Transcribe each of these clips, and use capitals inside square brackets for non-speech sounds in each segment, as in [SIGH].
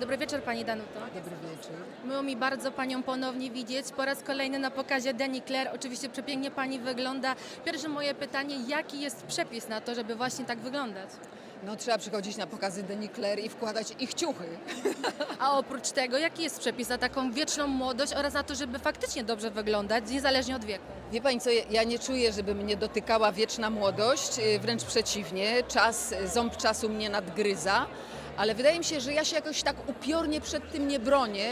Dobry wieczór Pani Danuto. Dobry wieczór. Miło mi bardzo Panią ponownie widzieć. Po raz kolejny na pokazie Deni Claire. Oczywiście przepięknie Pani wygląda. Pierwsze moje pytanie, jaki jest przepis na to, żeby właśnie tak wyglądać? No trzeba przychodzić na pokazy Deni Claire i wkładać ich ciuchy. A oprócz tego, jaki jest przepis na taką wieczną młodość oraz na to, żeby faktycznie dobrze wyglądać, niezależnie od wieku? Wie Pani co, ja- nie czuję, żeby mnie dotykała wieczna młodość, yy, wręcz przeciwnie. Czas, ząb czasu mnie nadgryza, ale wydaje mi się, że ja się jakoś tak upiornie przed tym nie bronię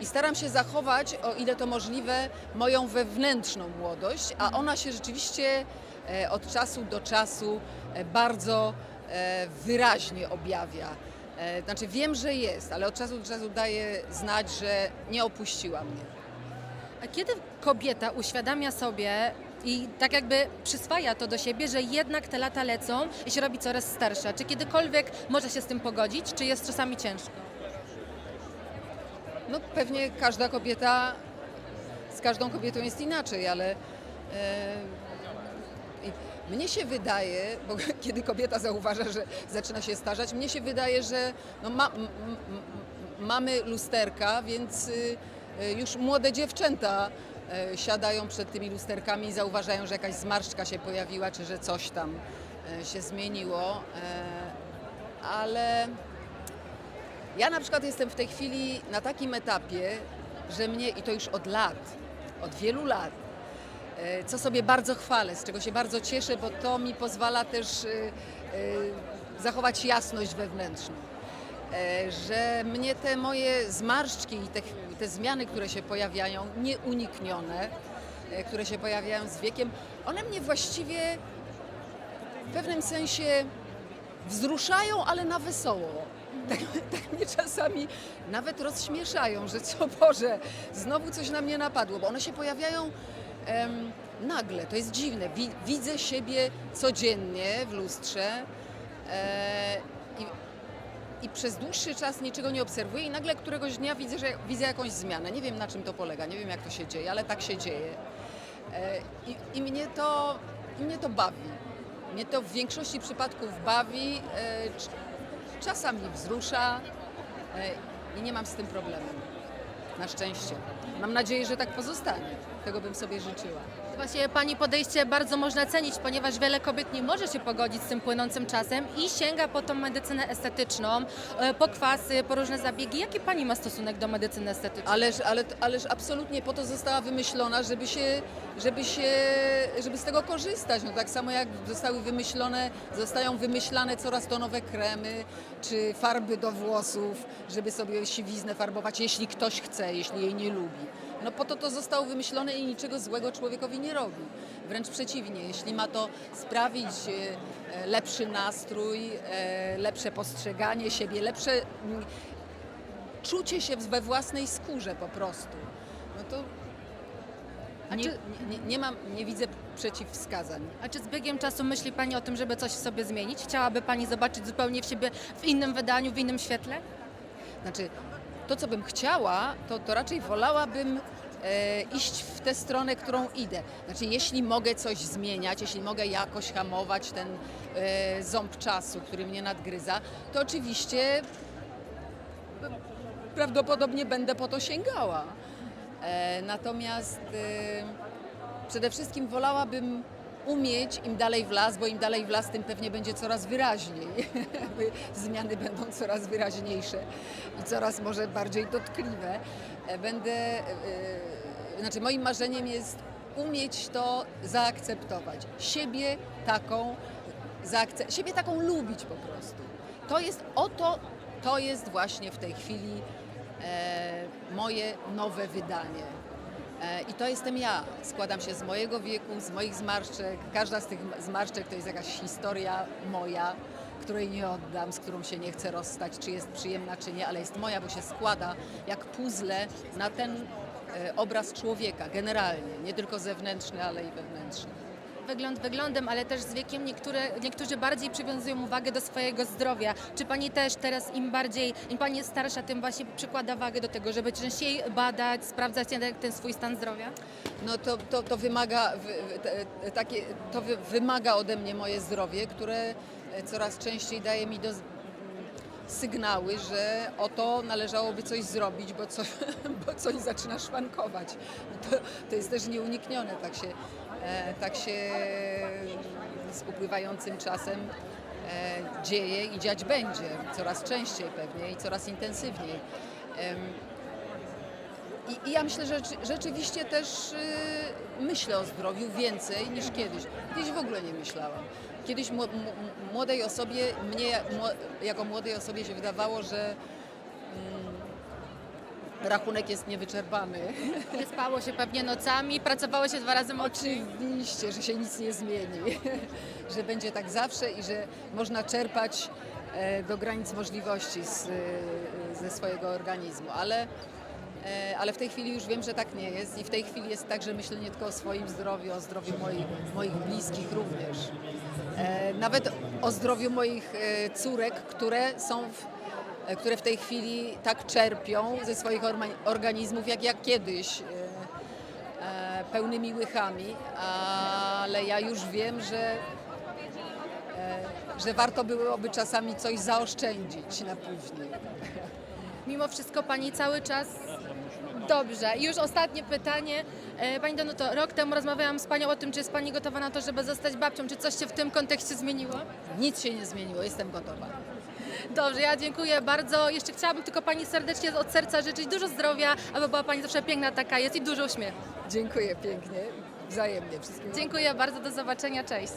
i staram się zachować, o ile to możliwe, moją wewnętrzną młodość, a ona się rzeczywiście e, od czasu do czasu e, bardzo e, wyraźnie objawia. Znaczy wiem, że jest, ale od czasu do czasu daje znać, że nie opuściła mnie. A kiedy kobieta uświadamia sobie i tak jakby przyswaja to do siebie, że jednak te lata lecą i się robi coraz starsza, czy kiedykolwiek może się z tym pogodzić, czy jest czasami ciężko? No pewnie każda kobieta, z każdą kobietą jest inaczej, ale e, mnie się wydaje, bo [LAUGHS] kiedy kobieta zauważa, że zaczyna się starzać, mnie się wydaje, że no ma, m, m, mamy lusterka, więc y, y, już młode dziewczęta siadają przed tymi lusterkami i zauważają, że jakaś zmarszczka się pojawiła, czy że coś tam e, się zmieniło. E, ale ja na przykład jestem w tej chwili na takim etapie, że mnie, i to już od lat, od wielu lat, e, co sobie bardzo chwalę, z czego się bardzo cieszę, bo to mi pozwala też e, e, zachować jasność wewnętrzną. E, Że mnie te moje zmarszczki i te, te zmiany, które się pojawiają, nieuniknione, e, które się pojawiają z wiekiem, one mnie właściwie w pewnym sensie wzruszają, ale na wesoło. [LAUGHS] Tak, tak mnie czasami nawet rozśmieszają, że co Boże, znowu coś na mnie napadło, bo one się pojawiają em, nagle. To jest dziwne. Wi, widzę siebie codziennie w lustrze e, i, i przez dłuższy czas niczego nie obserwuję i nagle któregoś dnia widzę, że widzę jakąś zmianę. Nie wiem na czym to polega, nie wiem jak to się dzieje, ale tak się dzieje. E, i, I mnie to, i mnie to bawi. Mnie to w większości przypadków bawi, e, cz- czasami wzrusza e, i nie mam z tym problemu. Na szczęście. Mam nadzieję, że tak pozostanie. Tego bym sobie życzyła. Właśnie Pani podejście bardzo można cenić, ponieważ wiele kobiet nie może się pogodzić z tym płynącym czasem i sięga po tą medycynę estetyczną, e, po kwasy, po różne zabiegi. Jaki Pani ma stosunek do medycyny estetycznej? Ależ, ale, ależ absolutnie po to została wymyślona, żeby się, żeby się, żeby z tego korzystać. No tak samo jak zostały wymyślone, zostają wymyślane coraz to nowe kremy, czy farby do włosów, żeby sobie siwiznę farbować, jeśli ktoś chce, jeśli jej nie lubi. No po to to zostało wymyślone i niczego złego człowiekowi nie robi. Wręcz przeciwnie, jeśli ma to sprawić e, e, lepszy nastrój, e, lepsze postrzeganie siebie, lepsze mm, czucie się we własnej skórze po prostu. No to nie, czy- nie, nie mam, nie widzę przeciwwskazań. A czy z biegiem czasu myśli Pani o tym, żeby coś w sobie zmienić? Chciałaby Pani zobaczyć zupełnie w siebie w innym wydaniu, w innym świetle? Znaczy, to co bym chciała, to, to raczej wolałabym e, iść w tę stronę, którą idę. Znaczy, jeśli mogę coś zmieniać, jeśli mogę jakoś hamować ten e, ząb czasu, który mnie nadgryza, to oczywiście prawdopodobnie będę po to sięgała. E, natomiast e, przede wszystkim wolałabym umieć im dalej w las, bo im dalej w las, tym pewnie będzie coraz wyraźniej. [LAUGHS] Zmiany będą coraz wyraźniejsze i coraz może bardziej dotkliwe. E, Będę, e, znaczy moim marzeniem jest umieć to zaakceptować. Siebie taką, zaakce- siebie taką lubić po prostu. To jest oto, to jest właśnie w tej chwili e, moje nowe wydanie. E, I to jestem ja. Składam się z mojego wieku, z moich zmarszczek. Każda z tych zmarszczek to jest jakaś historia moja, której nie oddam, z którą się nie chcę rozstać, czy jest przyjemna, czy nie, ale jest moja, bo się składa jak puzzle na ten e, obraz człowieka, generalnie. Nie tylko zewnętrzny, ale i wewnętrzny. Wygląd wyglądem, ale też z wiekiem niektóre, niektórzy bardziej przywiązują uwagę do swojego zdrowia. Czy Pani też teraz im bardziej, im Pani jest starsza, tym właśnie przykłada wagę do tego, żeby częściej badać, sprawdzać ten, swój stan zdrowia? No to, to, to wymaga, wy- te- takie, to wy, wymaga ode mnie moje zdrowie, które e, coraz częściej daje mi do, sygnały, że oto należałoby coś zrobić, bo, co, [LAUGHS] bo coś zaczyna szwankować. To, to jest też nieuniknione, tak się, e, tak się z upływającym czasem e, dzieje i dziać będzie. Coraz częściej pewnie i coraz intensywniej. I, ja myślę, że rzeczy- rzeczywiście też y, myślę o zdrowiu więcej niż kiedyś. Kiedyś w ogóle nie myślałam. Kiedyś młodej osobie, mnie jako młodej osobie się wydawało, że mm, rachunek jest niewyczerpany. Nie spało się pewnie nocami, pracowało się dwa razy mocniej. Oczywiście, że się nic nie zmieni, [LAUGHS] że będzie tak zawsze i że można czerpać e, do granic możliwości z, e, ze swojego organizmu, ale, e, ale w tej chwili już wiem, że tak nie jest i w tej chwili jest tak, że myślę nie tylko o swoim zdrowiu, o zdrowiu moich, moich bliskich również. Nawet o zdrowiu moich córek, które są w, które w tej chwili tak czerpią ze swoich organizmów, jak ja kiedyś. e, e, pełnymi łychami, ale ja już wiem, że, e, że warto byłoby czasami coś zaoszczędzić na później. Mimo wszystko Pani cały czas dobrze. I już ostatnie pytanie. E, Pani Danuto, rok temu rozmawiałam z Panią o tym, czy jest Pani gotowa na to, żeby zostać babcią. Czy coś się w tym kontekście zmieniło? Nic się nie zmieniło, jestem gotowa. Dobrze, ja dziękuję bardzo. Jeszcze chciałabym tylko Pani serdecznie od serca życzyć dużo zdrowia, aby była Pani zawsze piękna taka jest i dużo uśmiechu. Dziękuję pięknie, wzajemnie wszystkiego. Dziękuję bardzo, do zobaczenia, cześć.